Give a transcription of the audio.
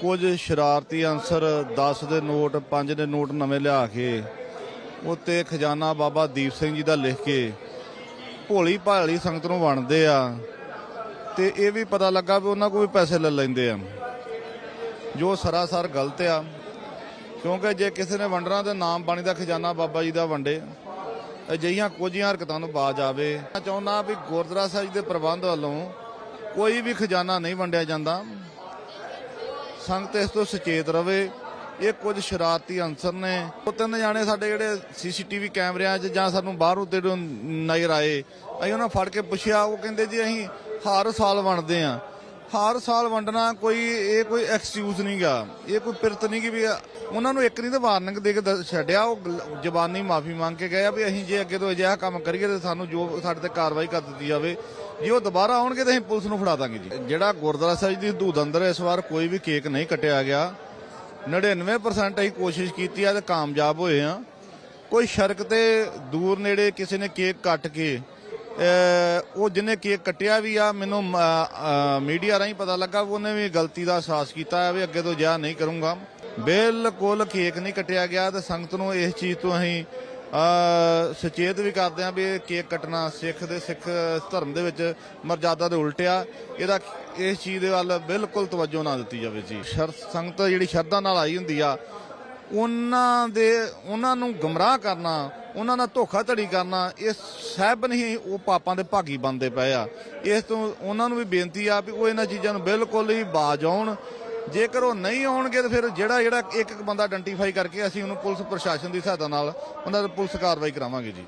ਕੁਝ ਸ਼ਰਾਰਤੀ ਅਨਸਰ 10 ਦੇ ਨੋਟ 5 ਦੇ ਨੋਟ ਨਵੇਂ ਲਿਆ ਕੇ ਉੱਤੇ ਖਜ਼ਾਨਾ ਬਾਬਾ ਦੀਪ ਸਿੰਘ ਜੀ ਦਾ ਲਿਖ ਕੇ ਭੋਲੀ ਭਾਲੀ ਸੰਗਤ ਨੂੰ ਵੰਡਦੇ ਆ ਤੇ ਇਹ ਵੀ ਪਤਾ ਲੱਗਾ ਵੀ ਉਹਨਾਂ ਕੋਲ ਵੀ ਪੈਸੇ ਲੈ ਲੈਂਦੇ ਆ। ਜੋ ਸਰਾਸਰ ਗਲਤ ਆ, ਕਿਉਂਕਿ ਜੇ ਕਿਸੇ ਨੇ ਵੰਡਣਾ ਤੇ ਨਾਮ ਬਾਣੀ ਦਾ ਖਜ਼ਾਨਾ ਬਾਬਾ ਜੀ ਦਾ ਵੰਡੇ, ਅਜਿਹੀਆਂ ਕੁਝੀਆਂ ਹਰਕਤਾਂ ਨੂੰ ਬਾਜ ਆਵੇ ਮੈਂ ਚਾਹੁੰਦਾ ਵੀ ਗੁਰਦੁਆਰਾ ਸਾਹਿਬ ਜੀ ਦੇ ਪ੍ਰਬੰਧ ਵੱਲੋਂ ਕੋਈ ਵੀ ਖਜ਼ਾਨਾ ਨਹੀਂ ਵੰਡਿਆ ਜਾਂਦਾ। ਸੰਗਤ ਇਸ ਤੋਂ ਸੁਚੇਤ ਰਵੇ। ਇਹ ਕੁਝ ਸ਼ਰਾਰਤੀ ਅਨਸਰ ਨੇ। ਉਹ ਤਿੰਨ ਜਾਣੇ ਸਾਡੇ ਜਿਹੜੇ ਸੀਸੀਟੀਵੀ ਕੈਮਰਿਆਂ 'ਚ ਜਾਂ ਸਾਨੂੰ ਬਾਹਰੋਂ ਤੇ ਨਜ਼ਰ ਆਏ। ਅਸੀਂ ਉਹਨਾਂ ਫੜ ਕੇ ਪੁੱਛਿਆ, ਉਹ ਕਹਿੰਦੇ ਜੀ ਅਸੀਂ ਹਰ ਸਾਲ ਵੰਡਦੇ ਆ ਹਰ ਸਾਲ ਵੰਡਣਾ ਕੋਈ, ਇਹ ਕੋਈ ਐਕਸਕਿਊਜ਼ ਨਹੀਂਗਾ ਇਹ ਕੋਈ ਪਿਰਤ ਨਹੀਂ ਕਿ ਵੀ ਉਹਨਾਂ ਨੂੰ ਇੱਕ ਨਹੀਂ ਤਾਂ ਵਾਰਨਿੰਗ ਦੇ ਕੇ ਦ- ਛੱਡਿਆ। ਉਹ ਗਲ- ਜ਼ਬਾਨੀ ਮਾਫੀ ਮੰਗ ਕੇ ਗਏ ਆ ਵੀ ਅਸੀਂ ਜੇ ਅੱਗੇ ਤੋਂ ਅਜਿਹਾ ਕੰਮ ਕਰੀਏ ਤੇ ਸਾਨੂੰ ਜੋ ਸਾਡੇ ਤੇ ਕਾਰਵਾਈ ਕਰ ਦਿੱਤੀ ਜਾਵੇ, ਜੇ ਉਹ ਦੁਬਾਰਾ ਆਉਣਗੇ ਤਾਂ ਅਸੀਂ ਪੁਲਿਸ ਨੂੰ ਫੜਾ ਦਾਂਗੇ ਜੀ। ਜਿਹੜਾ ਗੁਰਦੁਆਰਾ ਸਾਹਿਬ ਦੀ ਹਦੂਦ ਅੰਦਰ ਇਸ ਵਾਰ ਕੋਈ ਵੀ ਕੇਕ ਨਹੀਂ ਕੱਟਿਆ ਗਿਆ। 99% ਅਸੀਂ ਕੋਸ਼ਿਸ਼ ਕੀਤੀ ਆ ਤੇ ਕਾਮਯਾਬ ਹੋਏ ਆ। ਕੋਈ ਸ਼ਰਕ ਤੇ ਦੂਰ ਨੇੜੇ ਕਿਸੇ ਨੇ ਕੇਕ ਕੱਟ ਕੇ ਉਹ ਜਿਹਨੇ ਕੇਕ ਕੱਟਿਆ ਵੀ ਆ, ਮੈਨੂੰ ਮੀਡੀਆ ਰਾਹੀਂ ਪਤਾ ਲੱਗਾ ਵੀ ਉਹਨੇ ਵੀ ਗਲਤੀ ਦਾ ਅਹਿਸਾਸ ਕੀਤਾ ਹੈ ਵੀ ਅੱਗੇ ਤੋਂ ਜਿਆ ਨਹੀਂ ਕਰੂੰਗਾ। ਬਿਲਕੁਲ ਕੇਕ ਨਹੀਂ ਕੱਟਿਆ ਗਿਆ ਤੇ ਸੰਗਤ ਨੂੰ ਇਸ ਚੀਜ਼ ਤੋਂ ਅਸੀਂ ਸੁਚੇਤ ਵੀ ਕਰਦੇ ਆ ਵੀ ਇਹ ਕੇਕ ਕੱਟਣਾ ਸਿੱਖ ਦੇ ਸਿੱਖ ਧਰਮ ਦੇ ਵਿੱਚ ਮਰਜ਼ਾਦਾ ਦੇ ਉਲਟ ਆ। ਇਹਦਾ ਇਸ ਚੀਜ਼ ਦੇ ਵੱਲ ਬਿਲਕੁਲ ਤਵੱਜੋ ਨਾ ਦਿੱਤੀ ਜਾਵੇ ਜੀ। ਸ਼ਰ ਸੰਗਤ ਜਿਹੜੀ ਸ਼ਰਧਾ ਨਾਲ ਆਈ ਹੁੰਦੀ ਆ ਉਹਨਾਂ ਦੇ, ਉਹਨਾਂ ਨੂੰ ਗਮਰਾਹ ਕਰਨਾ, ਉਹਨਾਂ ਨਾਲ ਧੋਖਾਧੜੀ ਕਰਨਾ, ਇਹ ਸਹਿਬ ਨਹੀਂ, ਉਹ ਪਾਪਾਂ ਦੇ ਭਾਗੀ ਬਣਦੇ ਪਏ ਆ। ਇਸ ਤੋਂ ਉਹਨਾਂ ਨੂੰ ਵੀ ਬੇਨਤੀ ਆ ਵੀ ਉਹ ਇਹਨਾਂ ਚੀਜ਼ਾਂ ਨੂੰ ਬਿਲਕੁਲ ਹੀ ਬਾਜ ਆਉਣ। ਜੇਕਰ ਉਹ ਨਹੀਂ ਆਉਣਗੇ ਤਾਂ ਫਿਰ ਜਿਹੜਾ ਜਿਹੜਾ ਇੱਕ ਇੱਕ ਬੰਦਾ ਆਇਡੈਂਟੀਫਾਈ ਕਰਕੇ ਅਸੀਂ ਉਹਨੂੰ ਪੁਲਿਸ ਪ੍ਰਸ਼ਾਸਨ ਦੀ ਸਹਾਇਤਾ ਨਾਲ ਉਹਨਾਂ 'ਤੇ ਪੁਲਿਸ ਕਾਰਵਾਈ ਕਰਾਵਾਂਗੇ ਜੀ।